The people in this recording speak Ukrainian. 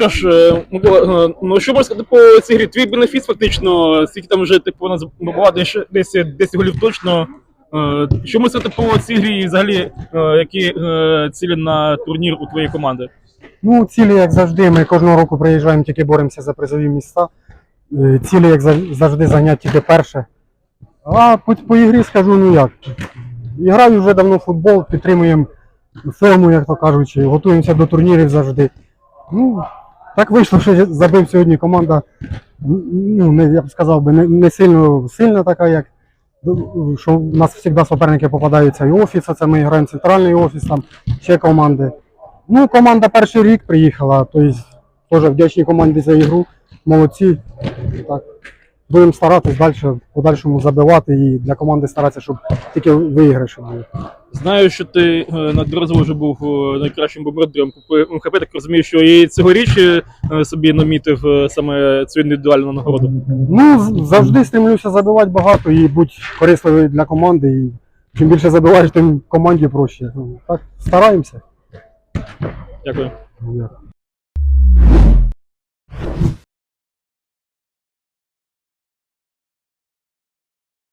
Що ж, е, е, ну що можна сказати по цій грі? Твій бенефіс фактично, скільки там вже типу нас забувати десь 10 голів точно. Е, Що можна сказати по цій грі і взагалі, які цілі на турнір у твоєї команди? Ну, цілі, як завжди, ми кожного року приїжджаємо, тільки боремося за призові місця. Е, Цілі, як завжди, зайняти тільки перше. А по, по ігрі скажу, ну як. Граю вже давно в футбол, підтримуємо форму, як то кажучи, готуємося до турнірів завжди. Ну, так вийшло, що забив сьогодні команда, ну, не, я б сказав би, не, не сильно сильна така, як. ну, Що у нас завжди суперники попадаються і офіса, це ми граємо центральний офіс, там ще команди. Ну, команда перший рік приїхала, тобто теж вдячні команді за ігру. Молодці. Так. Будемо старатись далі, подальшому забивати і для команди старатися, щоб тільки виграші були. Знаю, що ти е, неодноразово вже був е, найкращим бомбардиром МХП, так розумію, що і цьогоріч е, собі намітив саме цю індивідуальну нагороду. Ну, завжди стремлюся забивати багато і бути корисливий для команди. І чим більше забиваєш, тим команді проще. Ну, Так, стараємося. Дякую. Дякую.